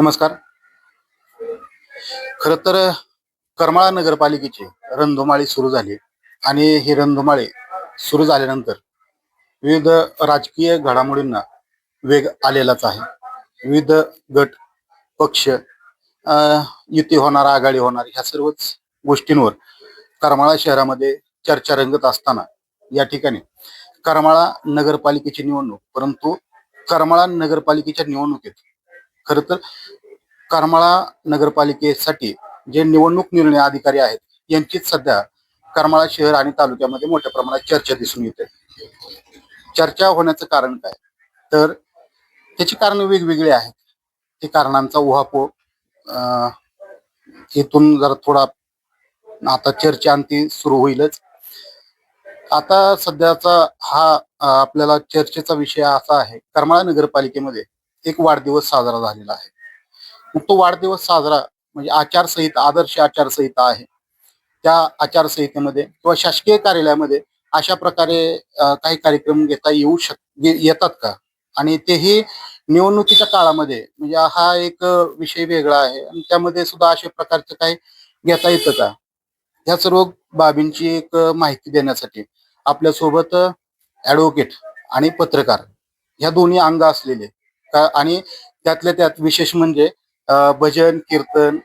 नमस्कार. खर तर करमाळा नगरपालिकेची रणधुमाळी सुरू झाली आणि ही रणधुमाळी सुरू झाल्यानंतर विविध राजकीय घडामोडींना वेग आलेलाच आहे. विविध गट पक्ष युती होणार आघाडी होणार ह्या सर्वच गोष्टींवर करमाळा शहरामध्ये चर्चा रंगत असताना या ठिकाणी करमाळा नगरपालिकेची निवडणूक परंतु करमाळा नगरपालिकेच्या निवडणुकीत खर तर करमाळा नगरपालिकेसाठी जे निवडणूक निर्णय अधिकारी आहेत यांचीच सध्या करमाळा शहर आणि तालुक्यामध्ये मोठ्या प्रमाणात चर्चा दिसून येते. चर्चा होण्याचं कारण काय? तर त्याची कारण वेगवेगळी आहेत. ते कारणांचा उहापोह अं, इथून जरा थोडा आता चर्चा अंती सुरू होईलच. आता सध्याचा हा आपल्याला चर्चेचा विषय असा आहे. करमाळा नगरपालिकेमध्ये एक वाढदिवस साजरा झालेला आहे. मग तो वाढदिवस साजरा म्हणजे आचारसंहिता आदर्श आचारसंहिता आहे. त्या आचारसंहितेमध्ये किंवा शासकीय कार्यालयामध्ये अशा प्रकारे काही कार्यक्रम घेता येऊ शक येतात का? आणि तेही निवडणुकीच्या काळामध्ये म्हणजे हा एक विषय वेगळा आहे. आणि त्यामध्ये सुद्धा अशा प्रकारचं काही घेता येतं का? ह्या सर्व बाबींची एक माहिती देण्यासाठी आपल्यासोबत ऍडव्होकेट आणि पत्रकार ह्या दोन्ही अंग असलेले का आणि त्यातल्या त्यात विशेष म्हणजे भजन कीर्तन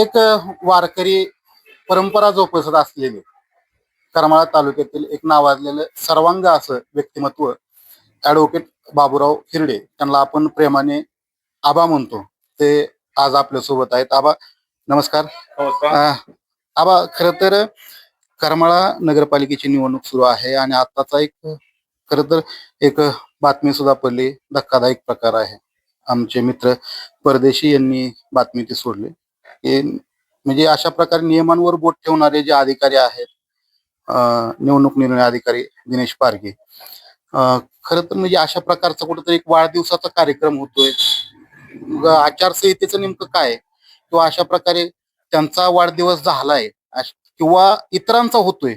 एक वारकरी परंपरा जोपासत असलेले. करमाळा तालुक्यातील एक नावाजलेलं सर्वांग असं व्यक्तिमत्व ऍडव्होकेट बाबूराव हिरडे त्यांना आपण प्रेमाने आबा म्हणतो. ते आज आपल्यासोबत आहेत. आबा नमस्कार. आबा खर तर करमाळा नगरपालिकेची निवडणूक सुरू आहे आणि आताचा एक खर तर एक बातमी सुद्धा पडली. धक्कादायक प्रकार आहे. आमचे मित्र परदेशी यांनी बातमी ती सोडली. की म्हणजे अशा प्रकारे नियमांवर बोट ठेवणारे जे अधिकारी आहेत निवडणूक निर्णय अधिकारी दिनेश पारगे खर खरं तर म्हणजे अशा प्रकारचा कुठेतरी एक वाढदिवसाचा कार्यक्रम होतोय. आचारसंहितेचं नेमकं काय किंवा अशा प्रकारे त्यांचा वाढदिवस झालाय किंवा इतरांचा होतोय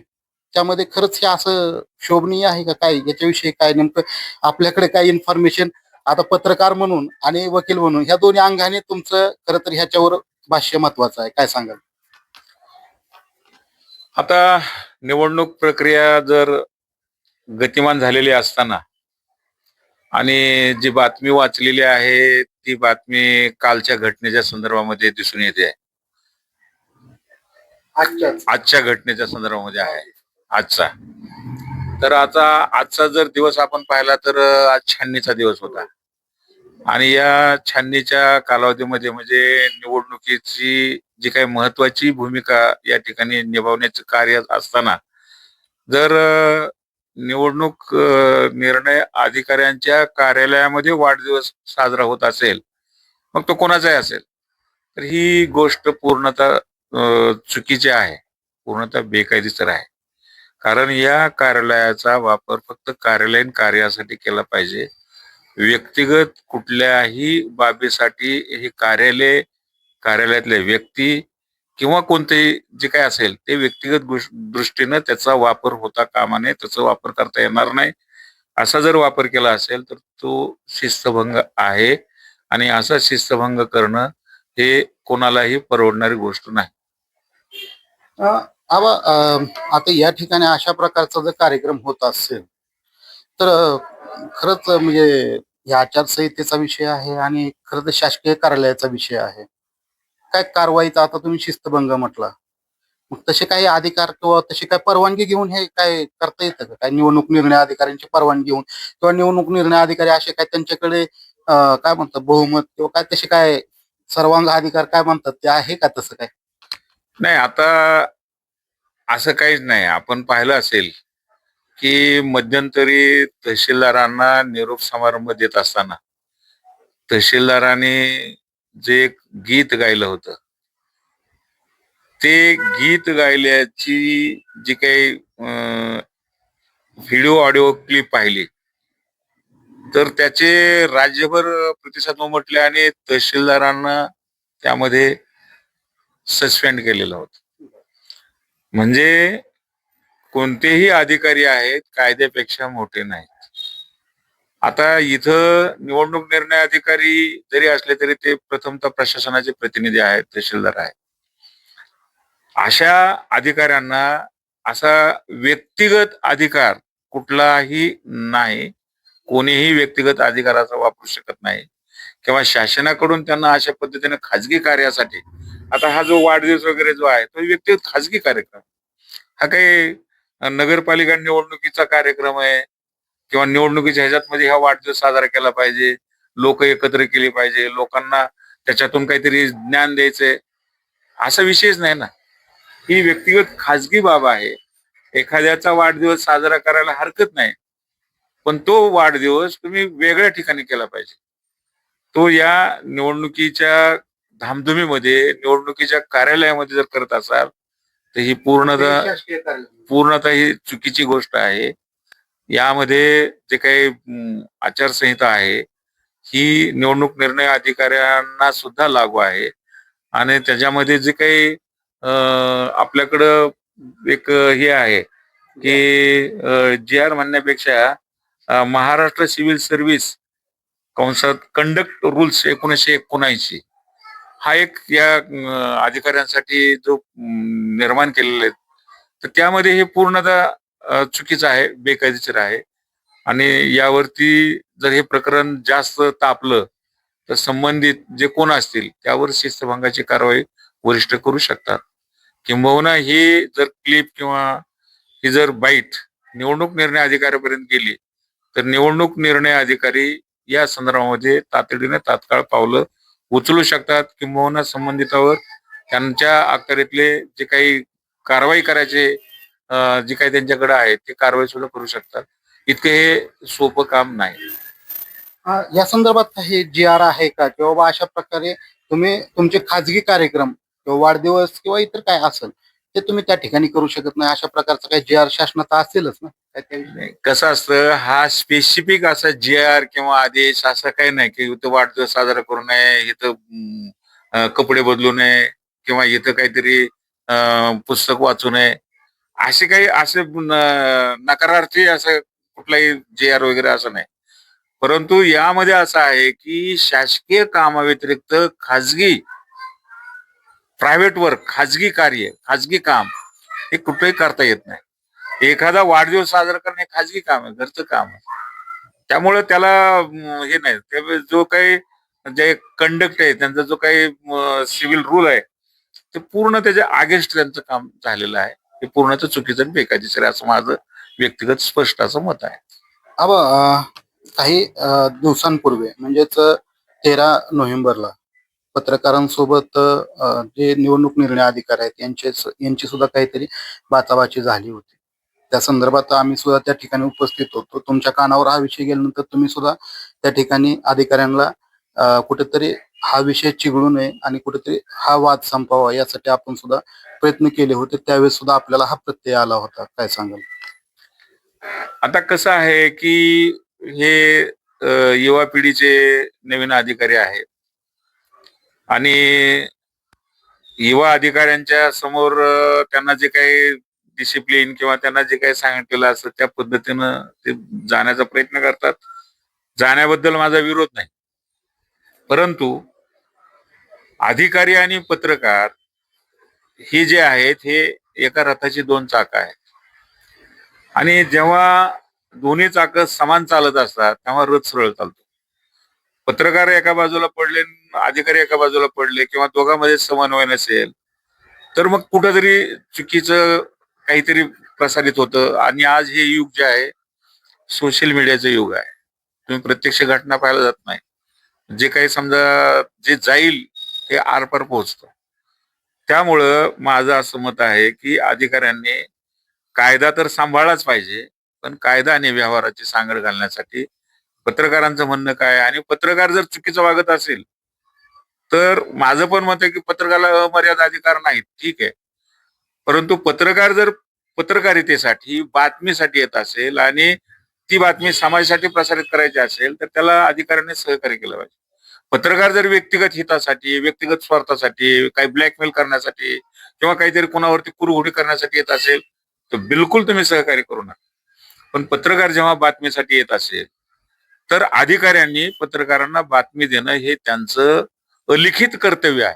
त्यामध्ये खरंच हे असं शोभनीय आहे का काय? याच्याविषयी काय नेमकं आपल्याकडे काय इन्फॉर्मेशन आता पत्रकार म्हणून आणि वकील म्हणून ह्या दोन्ही अंगाने तुमचं खरं तर ह्याच्यावर भाष्य महत्वाचं आहे. काय सांगाल? आता निवडणूक प्रक्रिया जर गतिमान झालेली असताना आणि जी बातमी वाचलेली आहे ती बातमी कालच्या घटनेच्या संदर्भामध्ये दिसून येते. आजच्या घटनेच्या संदर्भामध्ये आहे. आजचा. तर आता आजचा जर दिवस आपण पाहिला तर आज छाननीचा दिवस होता. आणि या छाननीच्या कालावधीमध्ये म्हणजे निवडणुकीची जी काही महत्वाची भूमिका या ठिकाणी निभावण्याचं कार्य असताना जर निवडणूक निर्णय अधिकाऱ्यांच्या कार्यालयामध्ये वाढदिवस साजरा होत असेल मग तो कोणाचाही असेल. तर ही गोष्ट पूर्णतः चुकीची आहे. पूर्णतः बेकायदेशीर आहे. कारण या कार्यालयाचा वापर फक्त कार्यालयीन कार्यासाठी केला पाहिजे. व्यक्तिगत कुठल्याही बाबीसाठी हे कार्यालय कार्यालयातले व्यक्ती किंवा कोणतेही जे काय असेल ते व्यक्तिगत दृष्टीनं त्याचा वापर होता कामा नये त्याचा वापर करता येणार नाही. असा जर वापर केला असेल तर तो शिस्तभंग आहे. आणि असा शिस्तभंग करणं हे कोणालाही परवडणारी गोष्ट नाही. आबा आता या ठिकाणी अशा प्रकारचा जर कार्यक्रम होत असेल तर खरंच म्हणजे या आचारसंहितेचा विषय आहे आणि खरं तर शासकीय कार्यालयाचा विषय आहे. काय कारवाईचा आता तुम्ही शिस्तभंग म्हटला. मग तसे काही अधिकार किंवा तशी काय परवानगी घेऊन हे काय करता येतं का? काय निवडणूक निर्णय अधिकाऱ्यांची परवानगी घेऊन किंवा निवडणूक निर्णय अधिकारी असे काय त्यांच्याकडे काय म्हणतात बहुमत किंवा काय तसे काय सर्वांग अधिकार काय म्हणतात ते आहे का तसं काय? नाही आता असं काहीच नाही. आपण पाहिलं असेल की मध्यंतरी तहसीलदारांना निरोप समारंभ देत असताना तहसीलदाराने जे एक गीत गायलं होतं ते गीत गायल्याची जी काही व्हिडिओ ऑडिओ क्लिप पाहिली तर त्याचे राज्यभर प्रतिसाद उमटले आणि तहसीलदारांना त्यामध्ये सस्पेंड केलेलं होतं. म्हणजे कोणतेही अधिकारी आहेत कायद्यापेक्षा मोठे नाहीत. आता इथं निवडणूक निर्णय अधिकारी जरी असले तरी ते प्रथमतः प्रशासनाचे प्रतिनिधी आहेत तहसीलदार आहेत. अशा अधिकाऱ्यांना असा व्यक्तिगत अधिकार कुठलाही नाही कोणीही व्यक्तिगत अधिकाराचा वापरू शकत नाही. किंवा शासनाकडून त्यांना अशा पद्धतीने खाजगी कार्यासाठी आता हा जो वाढदिवस वगैरे जो आहे तो व्यक्तिगत खाजगी कार्यक्रम. हा काही नगरपालिका निवडणुकीचा कार्यक्रम आहे किंवा निवडणुकीच्या ह्याच्यात मध्ये हा वाढदिवस साजरा केला पाहिजे लोक एकत्र केली पाहिजे लोकांना त्याच्यातून काहीतरी ज्ञान द्यायचंय. असा विषयच नाही ना. ही व्यक्तिगत खाजगी बाब आहे. एखाद्याचा वाढदिवस साजरा करायला हरकत नाही. पण तो वाढदिवस तुम्ही वेगळ्या ठिकाणी केला पाहिजे. तो या निवडणुकीच्या धामधुमीमध्ये निवडणुकीच्या कार्यालयामध्ये जर करत असाल तर ही पूर्णतः. पूर्णतः ही चुकीची गोष्ट आहे यामध्ये जे काही आचारसंहिता आहे ही निवडणूक निर्णय अधिकाऱ्यांना सुद्धा लागू आहे आणि त्याच्यामध्ये जे काही आपल्याकडं एक हे आहे की जी आर म्हणण्यापेक्षा महाराष्ट्र सिव्हिल सर्व्हिस कंसात कंडक्ट रूल्स एकोणीसशे एकोणऐंशी हा एक या अधिकाऱ्यांसाठी जो निर्माण केलेला आहे तर त्यामध्ये हे पूर्णतः चुकीचं आहे बेकायदेशीर आहे. आणि यावरती जर हे प्रकरण जास्त तापलं तर संबंधित जे कोण असतील त्यावर शिस्तभंगाची कारवाई वरिष्ठ करू शकतात. किंबहुना ही जर क्लिप किंवा ही जर बाईट निवडणूक निर्णय अधिकाऱ्यापर्यंत गेली तर निवडणूक निर्णय अधिकारी या संदर्भामध्ये तातडीने तात्काळ पावलं उचलू शकतात किंबहुना संबंधितावर त्यांच्या अखत्यारीतले जे काही कारवाई करायचे जे काही त्यांच्याकडे आहे ते कारवाई सुद्धा करू शकतात. इतके हे सोपं काम नाही. या संदर्भात काही जी आर आहे का? किंवा अशा प्रकारे तुम्ही तुमचे खाजगी कार्यक्रम किंवा वाढदिवस किंवा इतर काय असेल ते तुम्ही त्या ठिकाणी करू शकत नाही अशा प्रकारचं काही जी आर शासनाचा असेलच ना? त्याविषयी? कसं असतं हा स्पेसिफिक असा जी आर किंवा आदेश असं काही नाही की इथं वाढदिवस साजरा करू नये इथं अं, कपडे बदलू नये किंवा इथं काहीतरी अं, पुस्तक वाचू नये असे काही असे न- नकारार्थी असं कुठलाही जे आर वगैरे असं नाही परंतु यामध्ये असं आहे की शासकीय कामाव्यतिरिक्त खाजगी प्रायव्हेट वर्क खाजगी कार्य खाजगी काम हे कुठेही करता येत नाही एखादा वाढदिवस साजरा करणे हे खाजगी काम आहे घरचं काम आहे. त्यामुळे त्याला हे नाही. ते जो काही जे कंडक्ट आहे त्यांचा जो काही सिव्हिल रूल आहे ते पूर्ण त्याच्या अगेन्स्ट त्यांचं काम झालेलं आहे. हे पूर्णच चुकीचं आणि बेकायदेशीर आहे असं माझं व्यक्तिगत स्पष्ट असं मत आहे. अब काही दिवसांपूर्वी म्हणजेच तेरा नोव्हेंबरला पत्रकारांसोबत जे निवडणूक निर्णय अधिकारी आहेत यांचे यांची सुद्धा काहीतरी बाचाबाची झाली होती. त्या संदर्भात आम्ही सुद्धा त्या ठिकाणी उपस्थित होतो. तुमच्या कानावर हा विषय गेल्यानंतर तुम्ही सुद्धा त्या ठिकाणी अधिकाऱ्यांना कुठेतरी हा विषय चिघळू नये आणि कुठेतरी हा वाद संपावा यासाठी आपण सुद्धा प्रयत्न केले होते. त्यावेळेस सुद्धा आपल्याला हा प्रत्यय आला होता. काय सांगाल? आता कसं आहे की हे युवा पिढीचे नवीन अधिकारी आहेत. आणि युवा अधिकाऱ्यांच्या समोर त्यांना जे काही डिसिप्लिन किंवा त्यांना जे काही सांगितलेलं असतं त्या पद्धतीनं ते जाण्याचा प्रयत्न करतात. जाण्याबद्दल माझा विरोध नाही. परंतु अधिकारी आणि पत्रकार हे जे आहेत हे एका रथाची दोन चाक आहेत. आणि जेव्हा दोन्ही चाक समान चालत असतात तेव्हा रथ सरळ चालतो. पत्रकार एका बाजूला पडले अधिकारी एका बाजूला पडले किंवा दोघांमध्ये समन्वय नसेल तर मग कुठंतरी चुकीचं काहीतरी प्रसारित होतं. आणि आज हे युग जे आहे सोशल मीडियाचं युग आहे. तुम्ही प्रत्यक्ष घटना पाहायला जात नाही. जे काही समजा जे जाईल ते आरपार पोहोचतं. त्यामुळं माझं असं मत आहे की अधिकाऱ्यांनी कायदा तर सांभाळलाच पाहिजे पण कायदा आणि व्यवहाराची सांगड घालण्यासाठी पत्रकारांचं म्हणणं काय? आणि पत्रकार जर चुकीचं वागत असेल तर माझं पण मत आहे की पत्रकाराला अमर्यादा अधिकार नाहीत. ठीक आहे. परंतु पत्रकार जर पत्रकारितेसाठी बातमीसाठी येत असेल आणि ती बातमी समाजासाठी प्रसारित करायची असेल तर त्याला अधिकाऱ्यांनी सहकार्य केलं पाहिजे. पत्रकार जर व्यक्तिगत हितासाठी व्यक्तिगत स्वार्थासाठी काही ब्लॅकमेल करण्यासाठी किंवा काहीतरी कोणावरती कुरघोडी करण्यासाठी येत असेल तर बिलकुल तुम्ही सहकार्य करू नका. पण पत्रकार जेव्हा बातमीसाठी येत असेल तर अधिकाऱ्यांनी पत्रकारांना बातमी देणं हे त्यांचं अलिखित कर्तव्य आहे.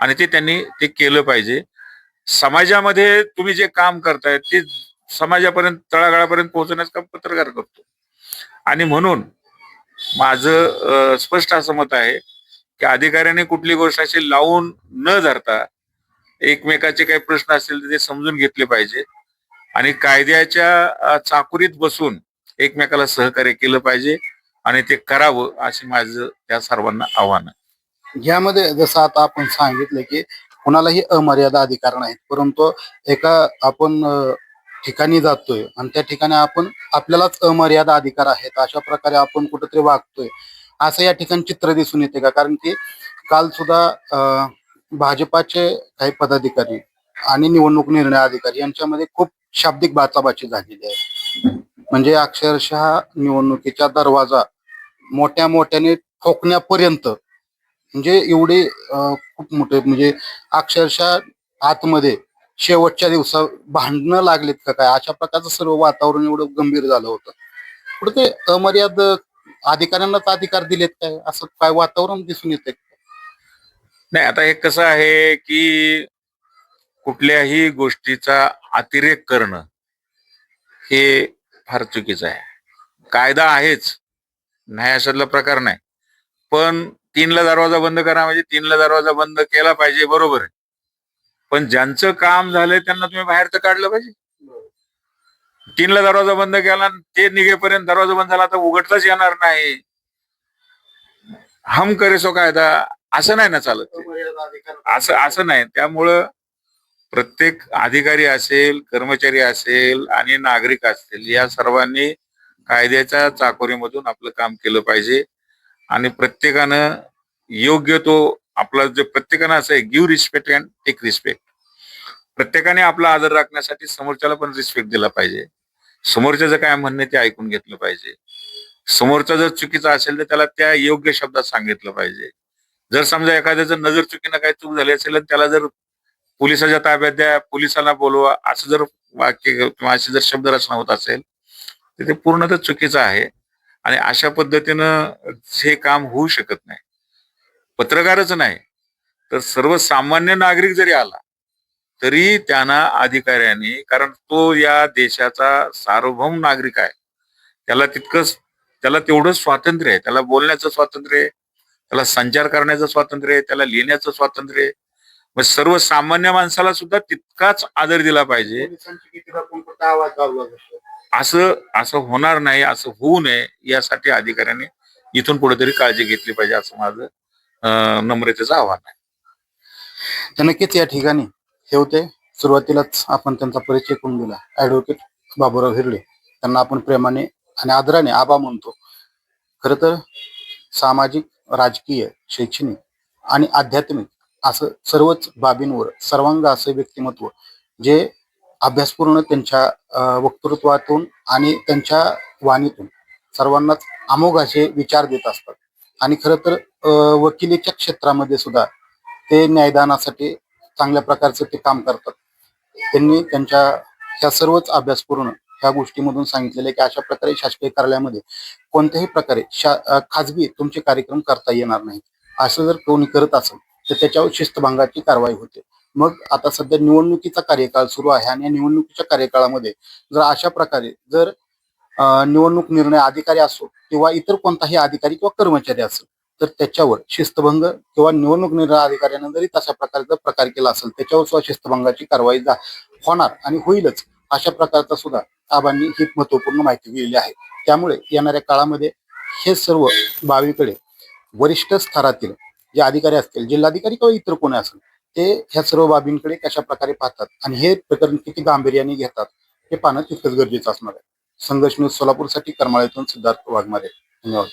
आणि ते त्यांनी ते केलं पाहिजे. समाजामध्ये तुम्ही जे काम करताय ते समाजापर्यंत तळागाळापर्यंत पोहोचण्याचं काम पत्रकार करतो. आणि म्हणून माझं स्पष्ट असं मत आहे की अधिकाऱ्याने कुठली गोष्ट अशी लावून न धरता एकमेकाचे काही प्रश्न असतील तर ते समजून घेतले पाहिजे. आणि कायद्याच्या चाकुरीत बसून एकमेकाला सहकार्य केलं पाहिजे आणि ते करावं असे माझं त्या सर्वांना आव्हान आहे. यामध्ये जसं आता आपण सांगितलं की कुणालाही अमर्यादा अधिकार नाहीत. परंतु एका आपण ठिकाणी जातोय आणि त्या ठिकाणी आपण आपल्यालाच अमर्यादा अधिकार आहेत अशा प्रकारे आपण कुठेतरी वागतोय. असं या ठिकाणी चित्र दिसून येते का? कारण की काल सुद्धा अ, भाजपाचे काही पदाधिकारी आणि निवडणूक निर्णय अधिकारी यांच्यामध्ये खूप शाब्दिक बाचाबाची झालेली आहे. म्हणजे अक्षरशः निवडणुकीचा दरवाजा मोठ्या मोठ्याने ठोकण्यापर्यंत म्हणजे एवढे अं, खूप मोठे म्हणजे अक्षरशः आतमध्ये शेवटच्या दिवसा भांडणं लागलेत का काय? अशा प्रकारचं सर्व वातावरण एवढं गंभीर झालं होतं. पुढे ते अमर्याद अधिकाऱ्यांनाच अधिकार दिलेत काय? असं काय वातावरण दिसून येते नाही आता हे कसं आहे की कुठल्याही गोष्टीचा अतिरेक करणं हे फार चुकीचं आहे. कायदा आहेच. नाही अशातला प्रकार नाही. पण तीनला दरवाजा बंद करा म्हणजे तीनला दरवाजा बंद केला पाहिजे बरोबर आहे. पण ज्यांचं काम झालंय त्यांना तुम्ही बाहेर तर काढलं पाहिजे. तीनला दरवाजा बंद केला आणि ते निघेपर्यंत दरवाजा बंद झाला तर उघडताच येणार नाही. हम करे सो कायदा असं नाही ना चालत असं असं नाही. त्यामुळं प्रत्येक अधिकारी असेल कर्मचारी असेल आणि नागरिक असतील या सर्वांनी कायद्याच्या चाकोरीमधून आपलं काम केलं पाहिजे. आणि प्रत्येकानं योग्य तो आपला जे प्रत्येकानं असं आहे give respect and take respect प्रत्येकाने आपला आदर राखण्यासाठी समोरच्याला पण रिस्पेक्ट दिला पाहिजे. समोरच्याचं काय म्हणणं ते ऐकून घेतलं पाहिजे. समोरचा जर चुकीचा असेल तर त्याला त्या योग्य शब्दात सांगितलं पाहिजे. जर समजा एखाद्याचं नजर चुकीनं काही चूक झाली असेल तर त्याला जर पोलिसाच्या ताब्यात द्या पोलिसांना बोलवा असं जर वाक्य किंवा अशी जर शब्दरचना होत असेल तर ते पूर्णतः चुकीचं आहे. आणि अशा पद्धतीनं हे काम होऊ शकत नाही. पत्रकारच नाही. तर सर्वसामान्य नागरिक जरी आला तरी त्यांना अधिकाऱ्यांनी कारण तो या देशाचा सार्वभौम नागरिक आहे. त्याला तितकंच त्याला तेवढंच स्वातंत्र्य आहे. त्याला बोलण्याचं स्वातंत्र्य आहे. त्याला संचार करण्याचं स्वातंत्र्य आहे. त्याला लिहिण्याचं स्वातंत्र्य आहे. मग सर्वसामान्य माणसाला सुद्धा तितकाच आदर दिला पाहिजे. असं असं होणार नाही असं होऊ नये यासाठी अधिकाऱ्यांनी इथून कुठेतरी काळजी घेतली पाहिजे असं माझं अं, नम्रतेचं आव्हान आहे. तर नक्कीच या ठिकाणी हे होते. सुरुवातीलाच आपण त्यांचा परिचय करून दिला. ऍडव्होकेट बाबूराव हिरडे त्यांना आपण प्रेमाने आणि आदराने आबा म्हणतो. खर तर सामाजिक राजकीय शैक्षणिक आणि आध्यात्मिक असं सर्वच बाबींवर सर्वांग असं व्यक्तिमत्व जे अभ्यासपूर्ण त्यांच्या वक्तृत्वातून आणि त्यांच्या वाणीतून. सर्वांनाच अमोघ असे विचार देत असतात. आणि खरं तर अं, वकिलीच्या क्षेत्रामध्ये सुद्धा ते न्यायदानासाठी चांगल्या प्रकारचं ते काम करतात. त्यांनी त्यांच्या ह्या सर्वच अभ्यासपूर्ण ह्या गोष्टीमधून सांगितलेले की अशा प्रकारे शासकीय कार्यालयामध्ये कोणत्याही प्रकारे शा खाजगी तुमचे कार्यक्रम करता येणार नाही असं जर कोणी करत असेल तर त्याच्यावर शिस्तभंगाची कारवाई होते. मग आता सध्या निवडणुकीचा कार्यकाळ सुरू आहे आणि या निवडणुकीच्या कार्यकाळामध्ये जर अशा प्रकारे जर निवडणूक निर्णय अधिकारी असो किंवा इतर कोणताही अधिकारी किंवा कर्मचारी असो तर त्याच्यावर शिस्तभंग किंवा निवडणूक निर्णय अधिकाऱ्यानं जरी तशा प्रकारचा प्रकार केला असेल त्याच्यावर सुद्धा शिस्तभंगाची कारवाई जा- होणार आणि होईलच अशा प्रकारचा सुद्धा आबांनी ही महत्त्वपूर्ण माहिती दिलेली आहे. त्यामुळे येणाऱ्या काळामध्ये हे सर्व बावीकडे वरिष्ठ स्तरातील जे अधिकारी असतील जिल्हाधिकारी किंवा इतर कोणी असेल ते ह्या सर्व बाबींकडे कशा प्रकारे पाहतात आणि हे प्रकरण किती गांभीर्याने घेतात हे पाहणं तितकंच गरजेचं असणार आहे. संघर्ष न्यूज सोलापूरसाठी करमाळ्यातून सिद्धार्थ वाघमारे. धन्यवाद.